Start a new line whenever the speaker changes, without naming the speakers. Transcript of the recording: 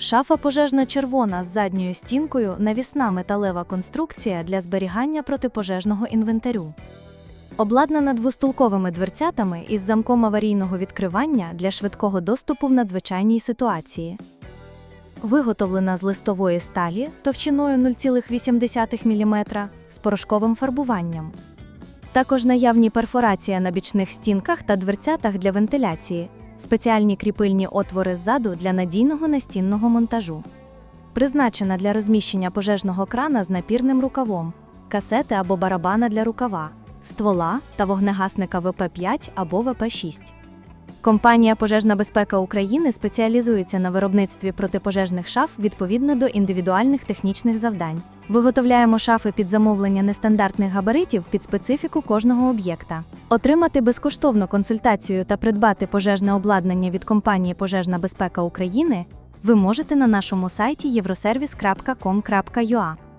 Шафа пожежна червона з задньою стінкою, навісна металева конструкція для зберігання протипожежного інвентарю. Обладнана двостулковими дверцятами із замком аварійного відкривання для швидкого доступу в надзвичайній ситуації. Виготовлена з листової сталі товщиною 0,8 мм з порошковим фарбуванням. Також наявні перфорація на бічних стінках та дверцятах для вентиляції, спеціальні кріпильні отвори ззаду для надійного настінного монтажу. Призначена для розміщення пожежного крана з напірним рукавом, касети або барабана для рукава, ствола та вогнегасника ВП5 або ВП6. Компанія Пожежна безпека України спеціалізується на виробництві протипожежних шаф відповідно до індивідуальних технічних завдань. Виготовляємо шафи під замовлення нестандартних габаритів під специфіку кожного об'єкта. Отримати безкоштовну консультацію та придбати пожежне обладнання від компанії Пожежна безпека України ви можете на нашому сайті євросервіс.com.ua.